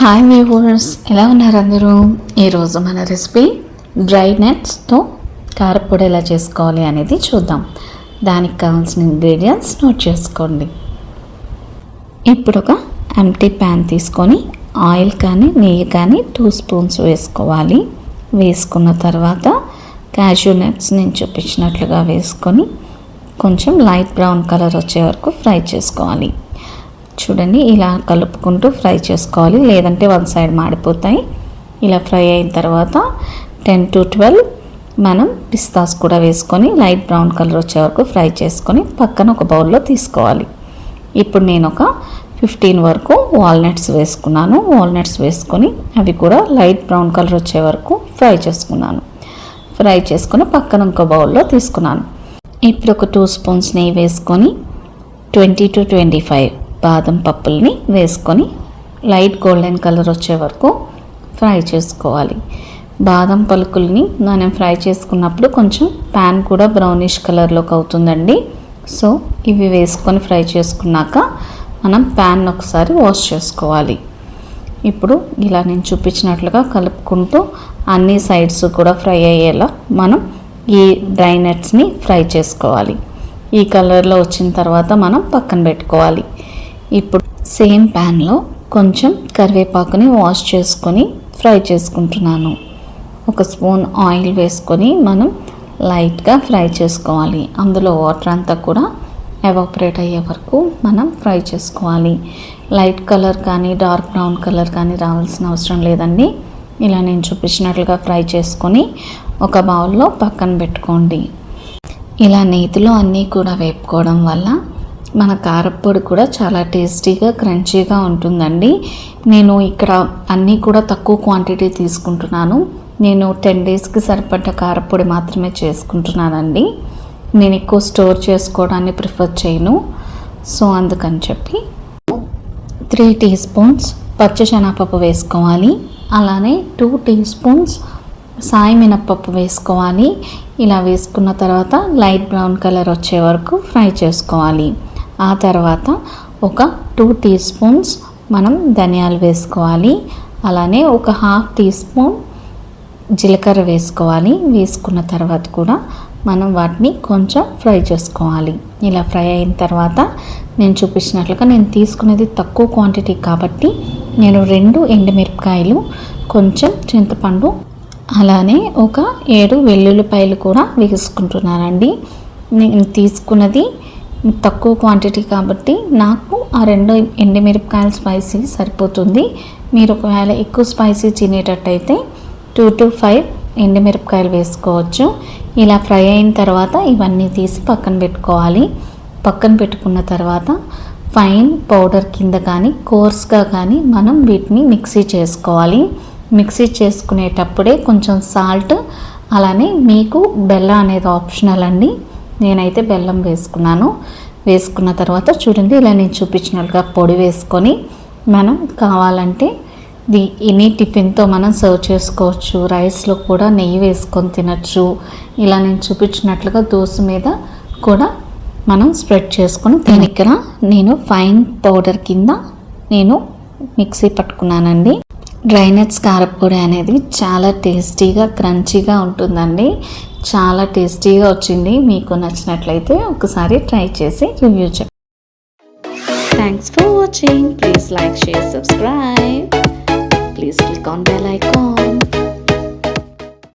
Hi viewers ఎలా ఉన్నారు అందరూ? ఈరోజు మన రెసిపీ డ్రై నట్స్తో కారపొడి ఎలా చేసుకోవాలి అనేది చూద్దాం. దానికి కావాల్సిన ఇంగ్రీడియంట్స్ నోట్ చేసుకోండి. ఇప్పుడు ఒక ఎంటీ ప్యాన్ తీసుకొని ఆయిల్ కానీ నెయ్యి కానీ టూ స్పూన్స్ వేసుకోవాలి. వేసుకున్న తర్వాత క్యాషూ నట్స్ నేను చూపించినట్లుగా వేసుకొని కొంచెం లైట్ బ్రౌన్ కలర్ వచ్చే వరకు ఫ్రై చేసుకోవాలి. చూడండి ఇలా కలుపుకుంటూ ఫ్రై చేసుకోవాలి. లేదంటే వన్ సైడ్ మాడిపోతాయి. ఇలా ఫ్రై అయిన తర్వాత టెన్ టు ట్వెల్వ్ మనం పిస్తాస్ కూడా వేసుకొని లైట్ బ్రౌన్ కలర్ వచ్చే వరకు ఫ్రై చేసుకొని పక్కన ఒక బౌల్లో తీసుకోవాలి. ఇప్పుడు నేను ఒక ఫిఫ్టీన్ వరకు వాల్నట్స్ వేసుకున్నాను. వాల్నట్స్ వేసుకొని అవి కూడా లైట్ బ్రౌన్ కలర్ వచ్చే వరకు ఫ్రై చేసుకున్నాను. ఫ్రై చేసుకొని పక్కన ఇంకో బౌల్లో తీసుకున్నాను. ఇప్పుడు ఒక టూ స్పూన్స్ నెయ్యి వేసుకొని ట్వంటీ టు ట్వంటీ ఫైవ్ బాదం పప్పుల్ని వేసుకొని లైట్ గోల్డెన్ కలర్ వచ్చే వరకు ఫ్రై చేసుకోవాలి. బాదం పలుకుల్ని మనం ఫ్రై చేసుకున్నప్పుడు కొంచెం ప్యాన్ కూడా బ్రౌనిష్ కలర్లోకి అవుతుందండి. సో ఇవి వేసుకొని ఫ్రై చేసుకున్నాక మనం ప్యాన్ ఒకసారి వాష్ చేసుకోవాలి. ఇప్పుడు ఇలా నేను చూపించినట్లుగా కలుపుకుంటూ అన్ని సైడ్స్ కూడా ఫ్రై అయ్యేలా మనం ఈ డ్రై నట్స్ని ఫ్రై చేసుకోవాలి. ఈ కలర్లో వచ్చిన తర్వాత మనం పక్కన పెట్టుకోవాలి. ఇప్పుడు సేమ్ ప్యాన్లో కొంచెం కరివేపాకుని వాష్ చేసుకొని ఫ్రై చేసుకుంటున్నాను. ఒక స్పూన్ ఆయిల్ వేసుకొని మనం లైట్గా ఫ్రై చేసుకోవాలి. అందులో వాటర్ అంతా కూడా ఎవాపరేట్ అయ్యే వరకు మనం ఫ్రై చేసుకోవాలి. లైట్ కలర్ కానీ డార్క్ బ్రౌన్ కలర్ కానీ రావాల్సిన అవసరం లేదండి. ఇలా నేను చూపించినట్లుగా ఫ్రై చేసుకొని ఒక బౌల్లో పక్కన పెట్టుకోండి. ఇలా నేతిలో అన్నీ కూడా వేపుకోవడం వల్ల మన కారప్పొడి కూడా చాలా టేస్టీగా క్రంచీగా ఉంటుందండి. నేను ఇక్కడ అన్నీ కూడా తక్కువ క్వాంటిటీ తీసుకుంటున్నాను. నేను టెన్ డేస్కి సరిపడ్డ కారప్పొడి మాత్రమే చేసుకుంటున్నానండి. నేను ఎక్కువ స్టోర్ చేసుకోవడాన్ని ప్రిఫర్ చేయను. సో అందుకని చెప్పి త్రీ టీ స్పూన్స్ పచ్చశనగపప్పు వేసుకోవాలి. అలానే టూ టీ స్పూన్స్ సాయి మినప్పప్పు వేసుకోవాలి. ఇలా వేసుకున్న తర్వాత లైట్ బ్రౌన్ కలర్ వచ్చే వరకు ఫ్రై చేసుకోవాలి. ఆ తర్వాత ఒక టూ టీ స్పూన్స్ మనం ధనియాలు వేసుకోవాలి. అలానే ఒక హాఫ్ టీ స్పూన్ జీలకర్ర వేసుకోవాలి. వేసుకున్న తర్వాత కూడా మనం వాటిని కొంచెం ఫ్రై చేసుకోవాలి. ఇలా ఫ్రై అయిన తర్వాత నేను చూపించినట్లుగా నేను తీసుకునేది తక్కువ క్వాంటిటీ కాబట్టి నేను రెండు ఎండుమిరపకాయలు కొంచెం చింతపండు అలానే ఒక ఏడు వెల్లుల్లిపాయలు కూడా వేసుకుంటున్నానండి. నేను తీసుకున్నది తక్కువ క్వాంటిటీ కాబట్టి నాకు ఆ రెండు ఎండుమిరపకాయల స్పైసీ సరిపోతుంది. మీరు ఒకవేళ ఎక్కువ స్పైసీ తినేటట్టయితే టూ టు ఫైవ్ ఎండుమిరపకాయలు వేసుకోవచ్చు. ఇలా ఫ్రై అయిన తర్వాత ఇవన్నీ తీసి పక్కన పెట్టుకోవాలి. పక్కన పెట్టుకున్న తర్వాత ఫైన్ పౌడర్ కింద కానీ కోర్స్గా కానీ మనం వీటిని మిక్సీ చేసుకోవాలి. మిక్సీ చేసుకునేటప్పుడే కొంచెం సాల్ట్ అలానే మీకు బెల్లం అనేది ఆప్షనల్ అండి. నేనైతే బెల్లం వేసుకున్నాను. వేసుకున్న తర్వాత చూడండి ఇలా నేను చూపించినట్టుగా పొడి వేసుకొని మనం కావాలంటే ది ఎనీ టిఫిన్తో మనం సర్వ్ చేసుకోవచ్చు. రైస్లో కూడా నెయ్యి వేసుకొని తినచ్చు. ఇలా నేను చూపించినట్లుగా దోశ మీద కూడా మనం స్ప్రెడ్ చేసుకొని దీని ఇక్కడ నేను ఫైన్ పౌడర్ కింద నేను మిక్సీ పట్టుకున్నానండి. డ్రైనట్స్ కారపొడి అనేది చాలా టేస్టీగా క్రంచీగా ఉంటుందండి. చాలా టేస్టీగా వచ్చింది. మీకు నచ్చినట్లయితే ఒకసారి ట్రై చేసి రివ్యూ చెప్పండి thanks for watching please like share subscribe please click on bell icon